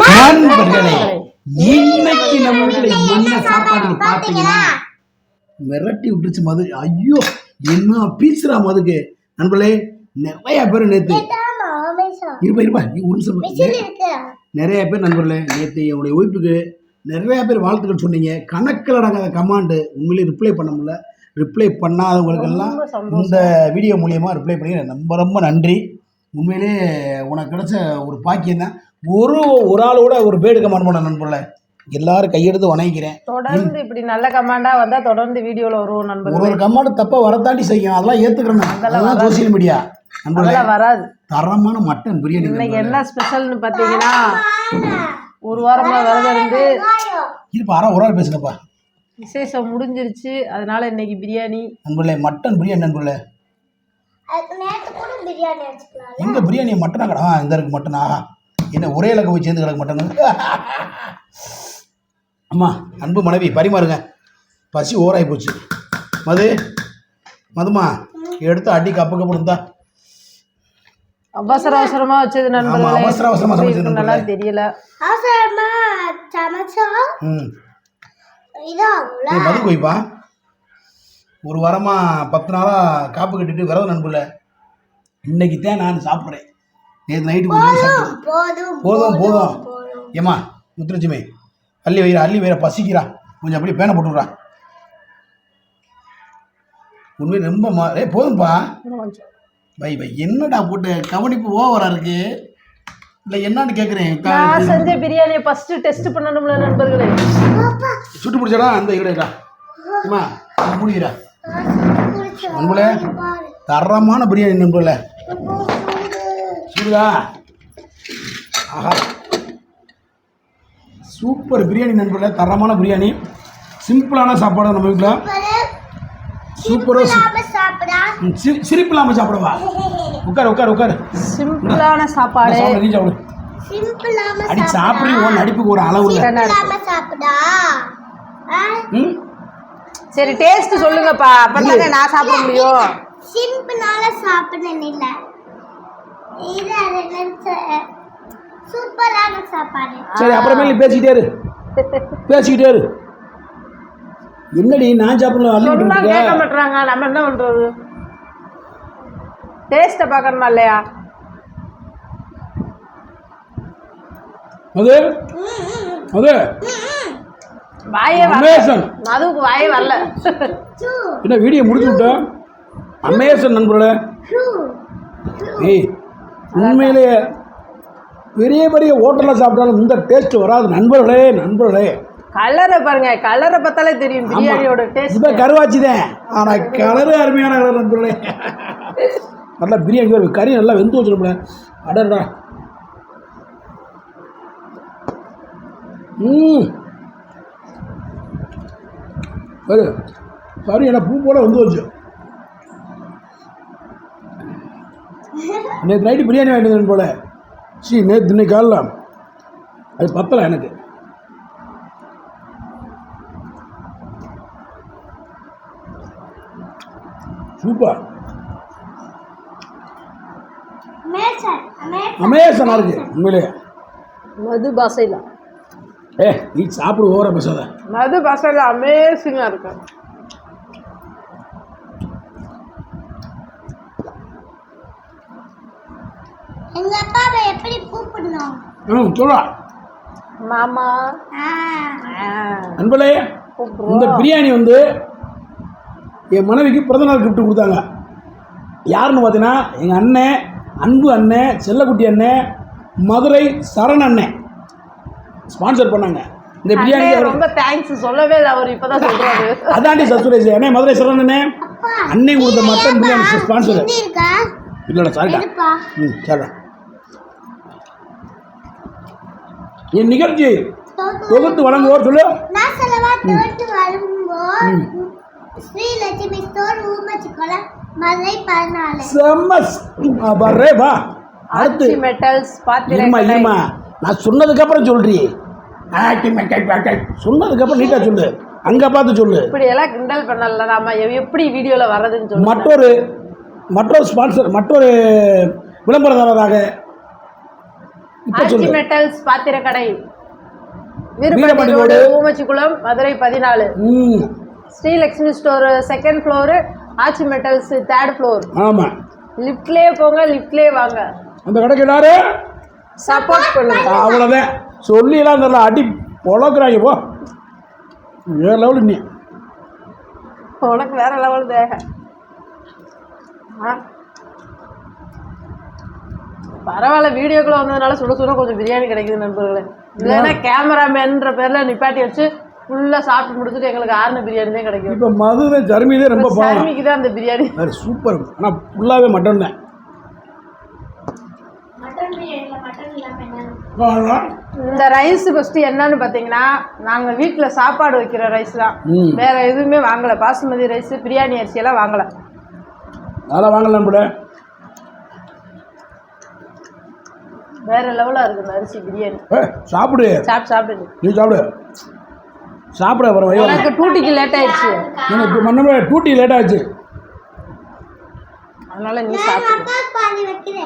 நண்பர்களே இன்னைக்கு நம்ம வீட்டுல என்ன சாப்பாடு பாத்தீங்கன்னா மிரட்டி விட்டுச்சு மது. ஐயோ என்ன பீச்சுரா மதுக்கு. நண்பர்களே நிறைய பேர் நேத்து இருப்பா இருப்பா ஒரு நிமிஷம். நிறைய பேர் நண்பர்களே நேற்று என்னுடைய ஒய்ஃபுக்கு நிறைய பேர் வாழ்த்துக்கள் சொன்னீங்க. கணக்கில் அடங்காத கமாண்டு உண்மையிலேயே ரிப்ளை பண்ண முடியல. ரிப்ளை பண்ணாதவங்களுக்கெல்லாம். இந்த வீடியோ மூலியமாக ரிப்ளை பண்ணி ரொம்ப ரொம்ப நன்றி. உண்மையிலே உனக்கு கிடைச்ச ஒரு பாக்கியம் தான். ஒரு ஒரு ஆளோட ஒரு பேடு கமாண்ட் பண்ண நண்பர்களே எல்லாரும் கையெடுத்து வணங்கிக்கிறேன். தொடர்ந்து இப்படி நல்ல கமாண்டா வந்தா தொடர்ந்து வீடியோல வருவோம் ஒரு நண்பர்களே. ஒரு கமாண்டு தப்பா வரத்தாண்டி செய்யும். அதெல்லாம் ஏத்துக்கிறேன். அதெல்லாம் சோசியல் மீடியா நண்பர்களே அதெல்லாம் வராது. தரமான மட்டன் பிரியாணி இன்னைக்கு. என்ன ஸ்பெஷல்னு பாத்தீங்கன்னா ஒரு வாரமா விரதம் இருந்து இருப்பா யாரோ ஒரு ஆள் பேசுங்கப்பா. விசேஷம் முடிஞ்சிருச்சு. அதனால இன்னைக்கு பிரியாணி. நண்பர்களே மட்டன் பிரியாணி நண்பர்களே. கூட எங்க பிரியாணி மட்டனா கடை ஆ இந்த இருக்கு மட்டன் என்ன ஒரே இலக்க போய் சேர்ந்து கிடக்கு மட்டன் அம்மா அன்பு மனைவி பரிமாறுங்க. பசி ஓராய் போச்சு. மது மதுமா எடுத்து அடி கப்பு கப்பு இருந்தா அவசர அவசரமா வச்சது ஆமா, நண்பர்களே அவசர அவசரமா சமைச்சது நல்லா தெரியல. அவசரமா சமைச்சா? ம். இதாகும்ல நீ மது போய்ப்பா. ஒரு வாரமா பத்து நாளா காப்பு கட்டிட்டு விரதம் நண்புல இன்னைக்கு தான் நான் சாப்பிட்றேன். நேற்று நைட்டு போதும் போதும் ஏம்மா முத்துலட்சுமி அள்ளி வைரா அள்ளி வைரா பசிக்கிறா கொஞ்சம் அப்படியே பேனை போட்டுவிட்றா உண்மையை ரொம்ப மா ஏ போதும்பா. இன்னும் கொஞ்சம். பை பை என்னடா போட்டு? கவனிப்பு ஓவரா இருக்கு. இல்லை என்னன்னு கேட்குறேன் நான் செஞ்ச பிரியாணியை ஃபர்ஸ்ட் டெஸ்ட் பண்ணணும்ல நண்பர்களே. சுட்டு பிடிச்சடா அந்த இடைடா அம்மா முடிக்கிறா நண்பர்களே தரமான பிரியாணி நண்பர்களே. சூடுதா ஆஹா. சூப்பர் பிரியாணி நண்பர்களே தரமான பிரியாணி. சிம்பிளான சாப்பாடு நம்ம வீட்டில் சூப்பராக சிரிப்பு இல்லாமல் சாப்பிடவா? உட்கார் உட்கார் உட்கார். சிம்பிளான சாப்பாடு. சாப்பிடு நீ சாப்பிடு. அடி சாப்பிடு. உன் நடிப்புக்கு ஒரு அளவு இல்லை. சரி டேஸ்ட் சொல்லுங்கப்பா. அப்பதானே நான் சாப்பிட முடியும். சிம்பிளால சாப்பிடணும் இல்ல. சூப்பரான சாப்பாடு. சரி அப்புறமேல நீ பேசிக்கிட்டே இரு. பேசிக்கிட்டே இரு. என்னடி நான் சாப்பிடல அள்ளி சொன்னா விட்டு கேட்க மாட்டாங்க நம்ம என்ன பண்றது? டேஸ்ட்டை பார்க்கணுமா இல்லையா? அது? அது? வாயே வரல. அமேசன். அதுக்கு வாயே வரல. என்ன வீடியோ முடிச்சு விட்டா? அமேசன் நண்பர்களே. ஏய் உண்மையிலேயே பெரிய பெரிய ஹோட்டலில் சாப்பிட்டாலும் இந்த டேஸ்ட் வராது. நண்பர்களே நண்பர்களே. கலரை பாருங்க. கலரை பார்த்தாலே தெரியும். பிரியாணியோட டேஸ்ட் இப்போ கருவாச்சி தான் ஆனால் கலரு அருமையான கலர் நண்பர்களே. நல்லா பிரியாணி வேறு கறி நல்லா வெந்து வச்சிருப்பல அடடா. ம். சரி சரி என்ன பூ போல வந்து வச்சு. நேற்று நைட்டு பிரியாணி வாங்கிட்டு வந்தேன் போல. சி நேற்று இன்னைக்கு காலைல. அது பத்தலை எனக்கு. சூப்பர். அமேசன் அமேசன் அமேசனாக இருக்கு உண்மையிலேயே. மது பாசையில் ஏ நீ சாப்பிடு ஓர பேசாத. மது பாசையில் அமேசிங்காக இருக்கு எங்க அப்பாவை எப்படி கூப்பிடணும் ம் சொல்லா மாமா. நண்பர்களே இந்த பிரியாணி வந்து என் மனைவிக்கு பிறந்தநாள் gift கொடுத்தாங்க. யாருன்னு பார்த்தீங்கன்னா எங்கள் அண்ணன் அன்பு அண்ணன் செல்லக்குட்டி அண்ணன் மதுரை சரண் அண்ணன் ஸ்பான்சர் பண்ணாங்க. இந்த பிரியாணி ரொம்ப தேங்க்ஸ் சொல்லவே இல்லை அவர் இப்பதான் சொல்றாரு. அதாண்டி சர்ப்ரைஸ் அண்ணே மதுரை சரண் அண்ணே. அண்ணே கொடுத்த மட்டன் பிரியாணி ஸ்பான்சர் இல்லைடா சாரிடா ம் சரிடா என் நிகழ்ச்சி தொகுத்து வழங்குவோர் சொல்லு நான் சொல்லவா தோட்டு வரும்போது ஸ்ரீலட்சுமி ஸ்டோர் ஊமச்சி கொலை மதுரை பதினாலு. செம்ம வர்றே வா அடுத்து. ஆச்சி மெட்டல்ஸ் இருமா இருமா நான் சொன்னதுக்கு அப்புறம் சொல்றி. ஆட்டி மெட்டை மெட்டை சொன்னதுக்கு அப்புறம் நீட்டா சொல்லு. அங்க பார்த்து சொல்லு. இப்படி எல்லாம் கிண்டல் பண்ணல நாம எப்படி வீடியோல வர்றதுன்னு சொல்லி மற்றொரு மற்றொரு ஸ்பான்சர் மற்றொரு விளம்பரதாரராக சொல்லு. மெட்டல்ஸ் பாத்திரக்கடை. வீரபாண்டி வீரபாண்டி ரோடு. ரோடு ஊமச்சிக்குளம் மதுரை பதினாலு. Srilakshmi store second floor Aachi metals third floor ஆமாம் லிஃப்ட்லேயே போங்க லிஃப்ட்லேயே வாங்க. அந்த கடைக்கு எல்லாரு? சப்போர்ட் பண்ணுங்க. அவ்வளோதான் சொல்லிலாம் தெரியல அடி பொழக்கிறாங்க போ. வேறு லெவலு நீ. உனக்கு வேற லெவல் தேக. ஆ. பரவாயில்ல வீடியோக்குள்ள வந்ததுனால சுட சுட கொஞ்சம் பிரியாணி கிடைக்குது நண்பர்களே. இல்லைன்னா கேமராமேன்ற பேர்ல நிப்பாட்டி வச்சு ஃபுல்லா சாப்பிட்டு முடிச்சுட்டு எங்களுக்கு ஆறுன பிரியாணி தான் கிடைக்கும். இப்போ மது தான் ஜர்மிதே ரொம்ப சாமிக்கு தான் அந்த பிரியாணி. அது சூப்பர் ஆனால் ஃபுல்லாகவே மட்டன் தான். இந்த ரைஸ் ஃபர்ஸ்ட் என்னன்னு பாத்தீங்கன்னா நாங்க வீட்ல சாப்பாடு வைக்கிற ரைஸ் தான். வேற எதுவுமே வாங்கல. பாசுமதி ரைஸ் பிரியாணி அரிசி எல்லாம் வாங்கல. அதெல்லாம் வாங்கலாம் கூட வேற லெவலா இருக்கு இந்த அரிசி பிரியாணி. சாப்பிடு. சாப்பிட்டு சாப்பிட்டு நீ சாப்பிடு. சாப்பிட அப்புறம் வயிறு எனக்கு டூட்டிக்கு லேட் ஆயிடுச்சு. எனக்கு இப்போ மண்ணமே டூட்டி லேட் ஆச்சு. அதனால நீ சாப்பிடு. சாப்பிடு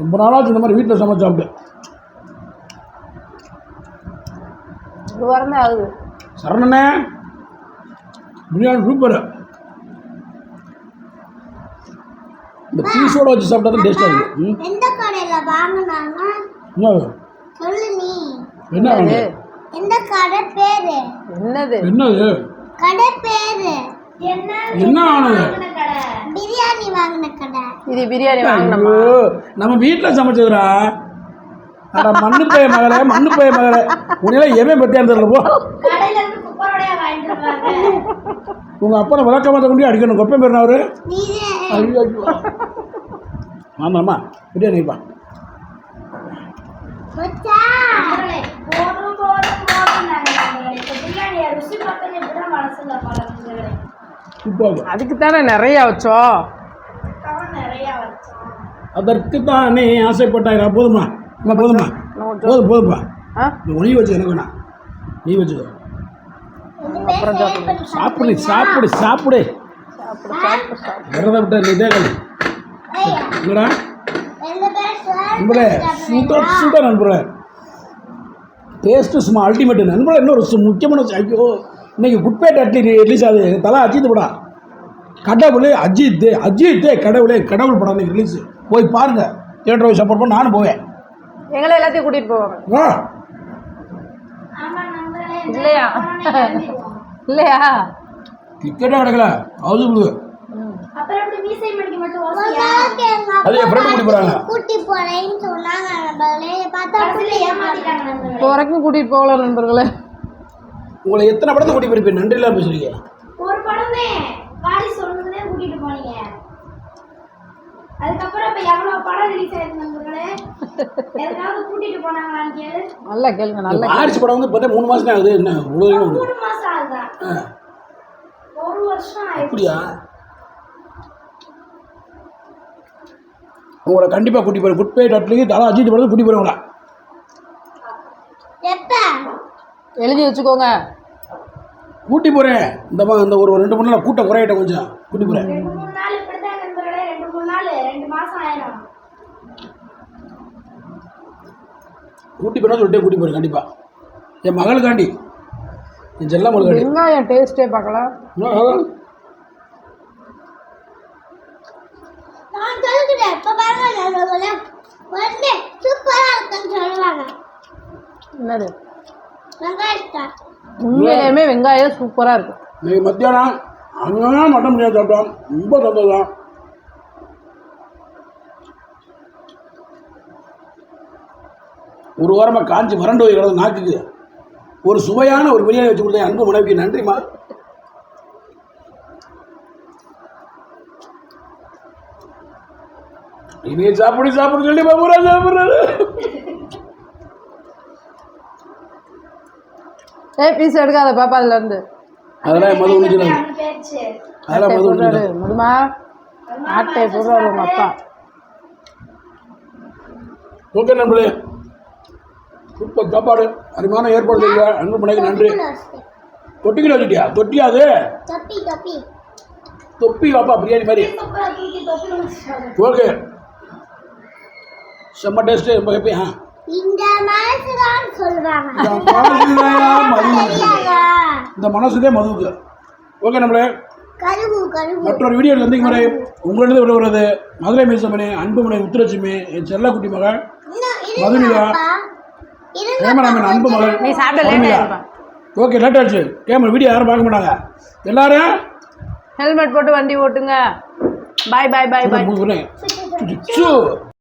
ரொம்ப நாளாச்சு இந்த மாதிரி வீட்டில் சமைச்சு சாப்பிட்டு. ஒரு வாரம் தான் ஆகுது. சரணண்ணே பிரியாணி சூப்பர் இந்த பீஸோட வச்சு சாப்பிட்டா தான் டேஸ்ட்டாக இருக்குது ம்? எந்த கடையில் வாங்கினாங்க? என்ன? சொல்லு நீ. என்ன? எந்த கடை பேரு? என்னது? என்னது? கடை பேரு. என்ன? என்ன ஆனது கடை? பிரியாணி வாங்கின கடை. இது பிரியாணி வாங்கினோமா? நம்ம வீட்டில் சமைச்சதுடா. அட மண்ணு பைய மகளே மண்ணு பைய மகளே. உன்னையெல்லாம் எவன் தெரியல போ? கடையில இருந்து குக்கரோடய வாங்கிட்டு வருவாங்க உங்கள் அப்பனை விளக்கமாத்த கொண்டு அடிக்கணும். கொப்பை பேர் அவரு? ஆமாம்மா பிரியாணி வைப்பா மச்சா. போதும் போதும் போதும் நாங்கள் இப்போ பிரியாணியை ருசி பார்த்தோன்னே கூட மனசுல பழகுது சூப்பர் அதுக்கு தானே நிறைய வச்சோம். அதற்கு தான் ஆசைப்பட்டாயிரா போதுமா? அம்மா போதுமா இன்னும் கொஞ்சம். போதும் போதும்ப்பா ஒளி வச்சு எனக்கு வேணாம். நீ வச்சுக்கோ சாப்பிடு. சாப்பிடு சாப்பிடு சாப்பிடு. சாப்பிடு சாப்பிடு விரத விட்ட நீ நண்பரே சூப்பர் சூப்பர் நண்பரே. டேஸ்ட்டு சும்மா அல்டிமேட் நண்பரே இன்னொரு முக்கியமான விஷயம். ஐயோ இன்னைக்கு குட்பேட் அட்லி ரிலீஸ் ஆகுது. தலா அஜித் படா கடவுளே அஜித் அஜித்தே கடவுளே கடவுள் படம் இன்னைக்கு ரிலீஸ் போய் பாருங்க. தேட்டர் போய் சப்போர்ட் பண்ண நானும் போவேன். எங்களை எல்லாத்தையும் கூட்டிட்டு போவாங்க. இல்லையா? இல்லையா? டிக்கெட்டே கிடைக்கல? ஏமாத்திட்டாங்க இப்போ வரைக்கும் கூட்டிட்டு போகல நண்பர்களே. உங்களை எத்தனை படத்தை கூட்டி போயிருப்பேன் நன்றி இல்லாம பேசுறீங்க ஒரு படமே வாரி சொன்னதுனே கூட்டிட்டு போனீங்க. அதுக்கப்புறம் இப்ப எவ்வளவு படம் ரிலீஸ் ஆயிருக்கு நண்பர்களே எதுக்காவது கூட்டிட்டு போனாங்களான்னு கேளு நல்லா கேளுங்க நல்லா ஆரிச்சு படம் வந்து பார்த்தா மூணு மாதம் ஆகுது. என்ன இவ்வளோ தூரம் மூணு மாசம் ஆகுதா? ஆ, ஒரு வருஷம் ஆயிடுச்சு. அப்படியா? உங்களை கண்டிப்பாக கூட்டி போகிறேன் குட் பே அட்லிக்கு தலா அஜித் படத்தை கூட்டி போகிறேன் உங்களை. எப்ப? எழுதி வச்சுக்கோங்க. கூட்டி போகிறேன் இந்த இந்த ஒரு ரெண்டு மூணு நாள் கூட்டம் குறையிட்ட கொஞ்சம். கூட்டி போகிறேன் ரெண்டு மூணு நாள் இப்படிதான் நண்பர்களே ரெண்டு மூணு நாள் ரெண்டு மாசம் ஆயிரும் கூட்டி போனால் சொல்லிட்டே கூட்டி போகிறேன் கண்டிப்பாக என் மகளுக்காண்டி. என் செல்ல மகளுக்காண்டி வெங்காயம் டேஸ்டே பார்க்கலாம் என்னது? வெங்காயத்தா? உண்மையிலேயுமே வெங்காயம் சூப்பரா இருக்கும் இன்னைக்கு மத்தியானம் அங்கே மட்டன் பிரியாணி சாப்பிட்டோம். ரொம்ப சந்தோஷம். ஒரு வாரமாக காஞ்சி வறண்டு போய் கிடந்து நாக்குக்கு. ஒரு சுவையான ஒரு பிரியாணி வச்சு கொடுத்தேன். அன்பு மனைவிக்கு நன்றிம்மா. இனி சாப்பிடு சாப்பிடு சொல்லி பாபுரா சாப்பிட்றாரு ஏய் பீஸ் எடுக்காத பாப்பா அதுல இருந்து. அதெல்லாம் மது பேச்சு அதெல்லாம் மது முடிஞ்சிடாது முதுமா? ஆட்டை போடுறாரு உங்க அப்பா. ஓகே நண்பர்களே சூப்பர் சாப்பாடு அருமையான ஏற்பாடு செய்ய அன்பு மனைக்கு நன்றி. தொட்டிக்கில வச்சுட்டியா தொட்டியா அது தொப்பி வாப்பா பிரியாணி மாதிரி. ஓகே. செம்ம டேஸ்ட்டு ரொம்ப ஹாப்பி ஆ. இந்த மனசுதான் மதுவுக்கு. ஓகே நம்மளே. மற்றொரு வீடியோவில் வந்து முறை உங்களிடம் விடுவது மதுரை மீசமணி அன்புமணி முத்துலட்சுமி என் செல்லக்குட்டி மகன். இருங்க கேமராமேன் அன்பு மகள். நீ சாப்பிட லேட் ஓகே லேட் ஆச்சு கேமரா வீடியோ யாரும் பார்க்க மாட்டாங்க. எல்லாரும் ஹெல்மெட் போட்டு வண்டி ஓட்டுங்க. பாய் பாய் பாய் பாய்